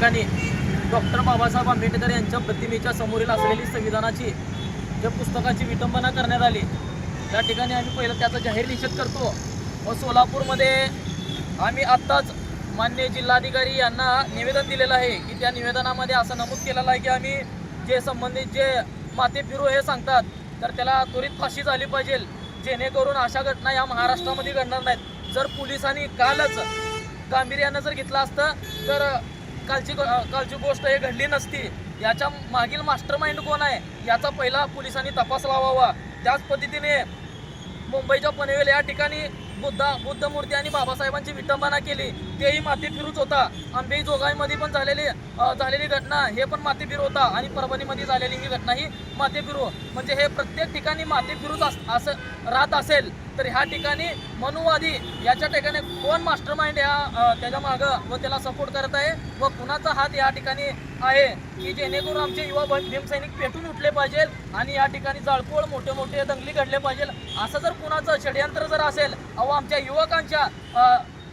ठिकाणी डॉक्टर बाबासाहेब आंबेडकर यांच्या प्रतिमेच्या समोरील असलेली संविधानाची ज्या पुस्तकाची विटंबना करण्यात आली त्या ठिकाणी आम्ही पहिलं त्याचा जाहीर निषेध करतो. व सोलापूरमध्ये आम्ही आत्ताच मान्य जिल्हाधिकारी यांना निवेदन दिलेलं आहे की त्या निवेदनामध्ये असं नमूद केलेलं आहे की आम्ही जे संबंधित जे माते फिरू हे सांगतात तर त्याला त्वरित फाशी झाली पाहिजे जेणेकरून अशा घटना या महाराष्ट्रामध्ये घडणार नाहीत. जर पोलिसांनी कालच गांभीर्यानं जर घेतलं असतं तर कालची कालची गोष्ट हे घडली नसती. याच्या मागील मास्टर माइंड कोण आहे? याचा पहिला पोलिसांनी तपास लावावा. त्याच पद्धतीने मुंबईच्या पनवेल या ठिकाणी बुद्धा बुद्ध मूर्ती आणि बाबासाहेबांची विटंबना केली. तेही माती फिरूच होता. आंबे जोगाईमध्ये पण झालेली झालेली घटना हे पण माती फिरू होता. आणि परभणीमध्ये झालेली ही घटना ही माती फिरू म्हणजे हे प्रत्येक ठिकाणी माती फिरूच अस- असं राहत असेल. तर ह्या ठिकाणी मनुवादी याच्या ठिकाणी कोण मास्टर माइंड या त्याच्या मागं व त्याला सपोर्ट करत आहे व कुणाचा हात या ठिकाणी आहे की जेणेकरून आमचे युवा भीमसैनिक पेटून उठले पाहिजे आणि या ठिकाणी जाळपोळ मोठे मोठे दंगली घडले पाहिजे. असं जर कुणाचं षडयंत्र जर असेल अहो आमच्या युवकांच्या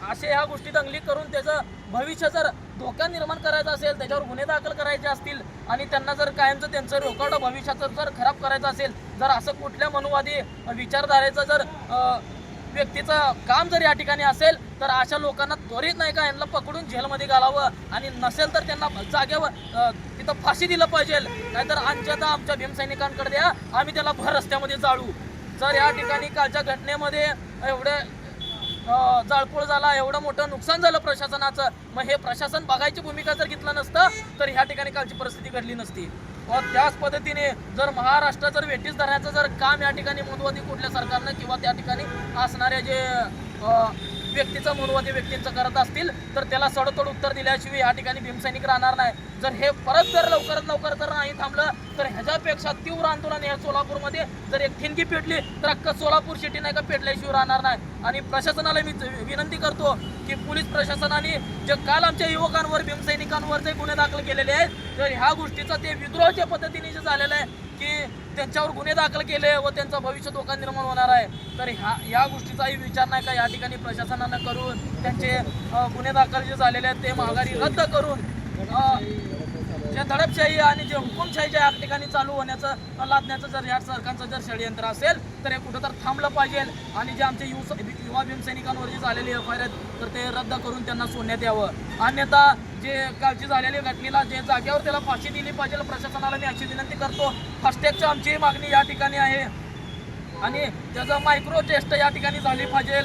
असे ह्या गोष्टी दंगली करून त्याचं भविष्य जर धोका निर्माण करायचा असेल त्याच्यावर गुन्हे दाखल करायचे असतील आणि त्यांना जर कायमचं त्यांचं रोकड भविष्याचं जर खराब करायचं असेल जर असं कुठल्या मनुवादी विचारधारेचं जर व्यक्तीचं काम जर या ठिकाणी असेल तर अशा लोकांना त्वरित नाही का यांना पकडून जेलमध्ये घालावं आणि नसेल तर त्यांना जागेवर तिथं फाशी दिलं पाहिजे. नाहीतर अंशतः आमच्या भीमसैनिकांकडे द्या आम्ही त्याला भर रस्त्यामध्ये जाळू. जर या ठिकाणी कालच्या घटनेमध्ये एवढे जाळपोळ झाला एवढं मोठं नुकसान झालं प्रशासनाचं. मग हे प्रशासन बघायची भूमिका जर घेतलं नसतं तर ह्या ठिकाणी कालची परिस्थिती घडली नसती. व त्याच पद्धतीने जर महाराष्ट्र जर वेटीस धरण्याचं जर काम या ठिकाणी मनोवादी कुठल्या सरकारनं किंवा त्या ठिकाणी असणाऱ्या जे व्यक्तीचा मनोवादी व्यक्तींचं करत असतील तर त्याला सडतोड उत्तर दिल्याशिवाय या ठिकाणी भीमसैनिक राहणार नाही. जर हे परत जर लवकरात लवकर जर नाही थांबलं तर ह्याच्यापेक्षा तीव्र आंदोलन या सोलापूरमध्ये जर एक ठिणकी पेटली तर अख्खं सोलापूर सिटी नाही का पेटल्याशिवाय राहणार नाही. आणि प्रशासनाला मी विनंती करतो की पोलीस प्रशासनाने जे काल आमच्या युवकांवर भीमसैनिकांवर जे गुन्हे दाखल केलेले आहेत तर ह्या गोष्टीचा ते विद्रोहाच्या पद्धतीने जे झालेलं आहे की त्यांच्यावर गुन्हे दाखल केले व त्यांचं भविष्य धोका निर्माण होणार आहे. तर ह्या या गोष्टीचाही विचार नाही का या ठिकाणी प्रशासनानं करून त्यांचे गुन्हे दाखल जे झालेले आहेत ते माघारी रद्द करून जे दडपशाही आणि जे हुकुमशाही जे या ठिकाणी चालू होण्याचं लादण्याचं जर या सरकारचं जर षडयंत्र असेल तर हे कुठं तर थांबलं पाहिजे. आणि जे आमचे युव युवा भीमसैनिकांवर जे झालेले एफ आय आहेत तर ते रद्द करून त्यांना सोडण्यात यावं. अन्यथा जे कालची झालेली घटनेला जे जागेवर त्याला फाशी दिली पाहिजे प्रशासनाला मी अशी विनंती करतो. फास्टॅगची आमची मागणी या ठिकाणी आहे. आणि त्याचं मायक्रो टेस्ट या ठिकाणी झाली पाहिजे.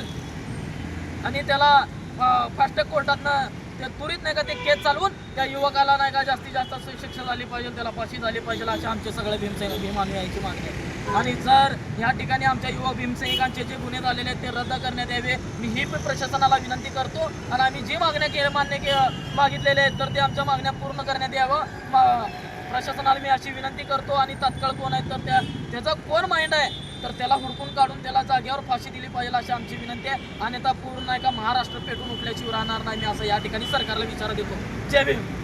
आणि त्याला फास्टॅग कोर्टातनं त्या त्वरित नाही का ते केस चालवून त्या युवकाला नाही का जास्तीत जास्त शिक्षा झाली पाहिजे त्याला फाशी झाली पाहिजे असे आमचे सगळे भीमसैनिक भीमानुयाची मागणी आहे. आणि जर या ठिकाणी आमच्या युवा भीमसैनिकांचे जे गुन्हे झालेले आहेत ते रद्द करण्यात यावे. मी ही पण प्रशासनाला विनंती करतो आणि आम्ही जी मागण्या के मान्य के मागितलेले आहेत तर ते आमच्या मागण्या पूर्ण करण्यात यावं. प्रशासनाला मी अशी विनंती करतो आणि तात्काळ कोण आहे तर त्या त्याचा कोण माइंड आहे तर त्याला हुडकून काढून त्याला जागेवर फाशी दिली पाहिजे अशी आमची विनंती आहे. आणि आता पूर्ण एका का महाराष्ट्र पेटून उठल्याशिवाय राहणार नाही. मी असं या ठिकाणी सरकारला विचार देतो. जय भीम.